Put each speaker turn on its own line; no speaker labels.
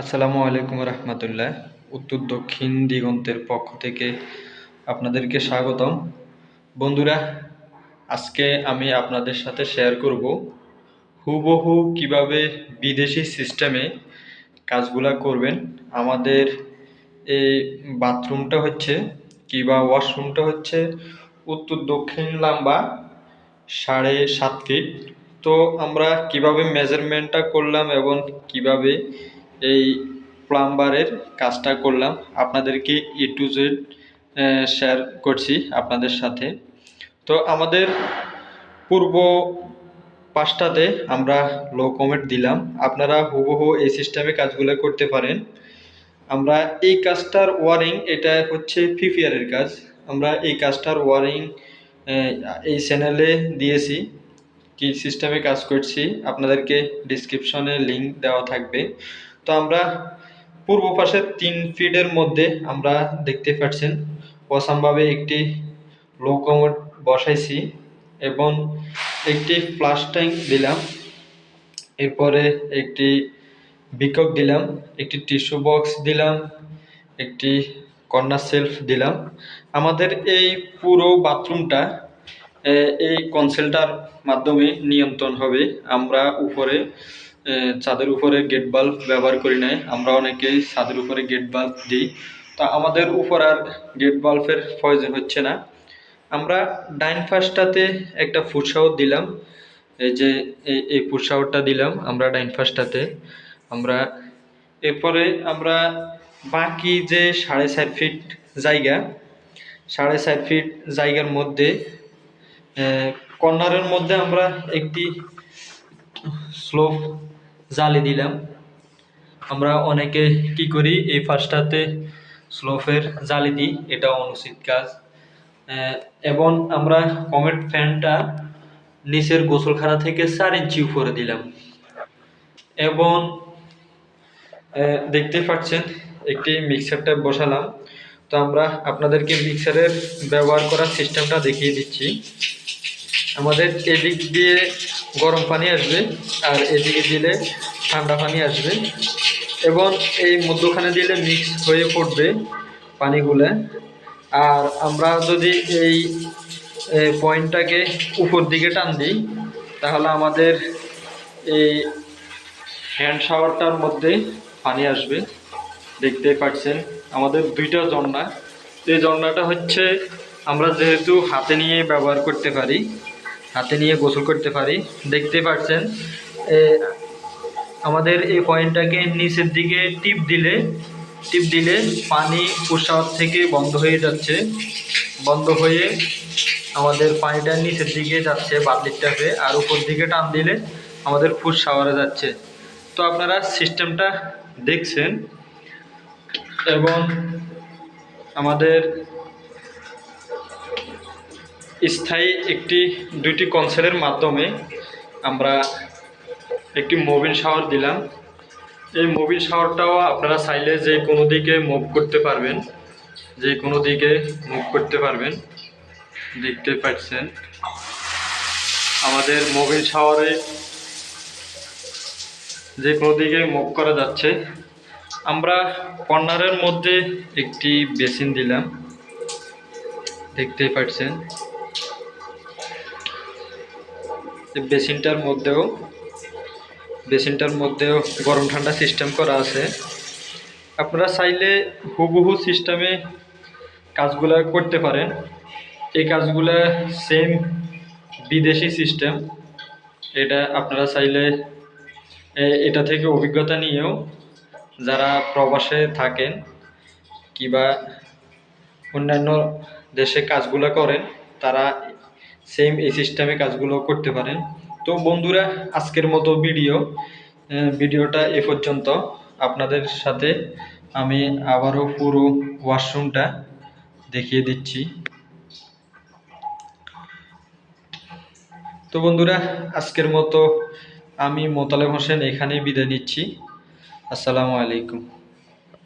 আসসালামু আলাইকুম রহমতুল্লাহ। উত্তর দক্ষিণ দিগন্তের পক্ষ থেকে আপনাদেরকে স্বাগতম। বন্ধুরা, আজকে আমি আপনাদের সাথে শেয়ার করব হুবহু কীভাবে বিদেশি সিস্টেমে কাজগুলা করবেন। আমাদের এই বাথরুমটা হচ্ছে কিংবা ওয়াশরুমটা হচ্ছে উত্তর দক্ষিণ লম্বা সাড়ে সাত ফিট তো আমরা কীভাবে মেজারমেন্টটা করলাম এবং কীভাবে এই প্লাম্বারের কাজটা করলাম। আপনাদেরকে ই টু জেড শেয়ার করছি আপনাদের সাথে। তো আমাদের পূর্ব পাঁচটাতে আমরা লো কমেন্ট দিলাম। আপনারা হুবহু এই সিস্টেমে কাজগুলো করতে পারেন। আমরা এই কাজটার ওয়ারিং এটা হচ্ছে ফিফিয়ারের কাজ। আমরা এই কাজটার ওয়ারিং এই চ্যানেলে দিয়েছি। কি সিস্টেমে কাজ করছি, আপনাদেরকে ডিসক্রিপশনে লিংক দেওয়া থাকবে। তো আমরা পূর্ব পাশের তিন ফিটের মধ্যে আমরা দেখতে পাচ্ছেন, অসামভাবে একটি লো কমোড বসাইছি এবং একটি ফ্লাশ ট্যাঙ্ক দিলাম, এরপরে একটি বিকক দিলাম, একটি টিস্যু বক্স দিলাম, একটি কর্নার সেলফ দিলাম। আমাদের এই পুরো বাথরুমটা এই কনসেলটার মাধ্যমে নিয়ন্ত্রণ হবে। আমরা উপরে ছাদের উপরে গেট বাল্ব ব্যবহার করি নাই। আমরা অনেকেই ছাদের উপরে গেট বাল্ব দিই। তা আমাদের উপর আর গেট বাল্বের প্রয়োজন হচ্ছে না। আমরা ডাইন ফার্স্টটাতে একটা ফুড শাওয়ার দিলাম। এই যে এই ফুড দিলাম আমরা ডাইন ফার্স্টটাতে আমরা এরপরে আমরা বাকি যে সাড়ে চার ফিট জায়গা, সাড়ে চার ফিট জায়গার মধ্যে কর্নারের মধ্যে আমরা একটি স্লোপ জালি দিলাম। আমরা অনেকে কি করি, এই ফার্স্টটাতে স্লোফের জালি দিই, এটা অনুচিত কাজ। এবং আমরা কমেট ফ্যানটা নিচের গোসলখানা থেকে চার ইঞ্চি উপরে দিলাম। এবং দেখতে পাচ্ছেন, একটি মিক্সারটা বসালাম। তো আমরা আপনাদেরকে মিক্সারের ব্যবহার করার সিস্টেমটা দেখিয়ে দিচ্ছি। আমাদের এদিক দিয়ে গরম পানি আসবে, আর এদিকে দিলে ঠান্ডা পানি আসবে। এবং এই মধ্যখানে দিলে মিক্স হয়ে পড়বে পানিগুলো। আর আমরা যদি এই পয়েন্টটাকে উপর দিকে টান দিই, তাহলে আমাদের এই হ্যান্ড শাওয়ারটার মধ্যে পানি আসবে। দেখতে পাচ্ছেন, আমাদের দুইটা জন্না এই জন্নাটা হচ্ছে আমরা যেহেতু হাতে নিয়ে ব্যবহার করতে পারি হাতে নিয়ে গোসল করতে পারি। দেখতে পাচ্ছেন আমাদের এই পয়েন্টটাকে নিচের দিকে টিপ দিলে টিপ দিলে পানি পুষাওয়ার থেকে বন্ধ হয়ে যাচ্ছে। বন্ধ হয়ে আমাদের পানিটা নিচের দিকে যাচ্ছে বাদলির ট্যাপে আর উপর দিকে টান দিলে আমাদের ফুড শাওয়ারে যাচ্ছে। তো আপনারা সিস্টেমটা দেখছেন এবং আমাদের স্থায়ী একটি, দুইটি কনসেলের মাধ্যমে আমরা একটি মোবিল শাওয়ার দিলাম। এই মোবিল শাওয়ারটাও আপনারা চাইলে যে কোনো দিকে মুভ করতে পারবেন, যে কোনো দিকে মুভ করতে পারবেন। দেখতে পাচ্ছেন, আমাদের মোবিল শাওয়ারে যে কোনো দিকে মুভ করা যাচ্ছে। আমরা কর্নারের মধ্যে একটি বেসিন দিলাম। দেখতেই পাচ্ছেন বেসিনটার মধ্যেও বেসিনটার মধ্যেও গরম ঠান্ডা সিস্টেম করা আছে। আপনারা চাইলে হুবহু সিস্টেমে কাজগুলো করতে পারেন। এই কাজগুলো সেম বিদেশি সিস্টেম এটা আপনারা চাইলে এটা থেকে অভিজ্ঞতা নিয়েও যারা প্রবাসে থাকেন কিবা অন্যান্য দেশে কাজগুলো করেন, তারা সেম এই সিস্টেমে কাজগুলো করতে পারেন। তো বন্ধুরা, আজকের মতো ভিডিও ভিডিওটা এ পর্যন্ত। আপনাদের সাথে আমি আবারও পুরো ওয়াশরুমটা দেখিয়ে দিচ্ছি। তো বন্ধুরা, আজকের মতো আমি মোতালেব হোসেন এখানেই বিদায় নিচ্ছি। আসসালামু আলাইকুম।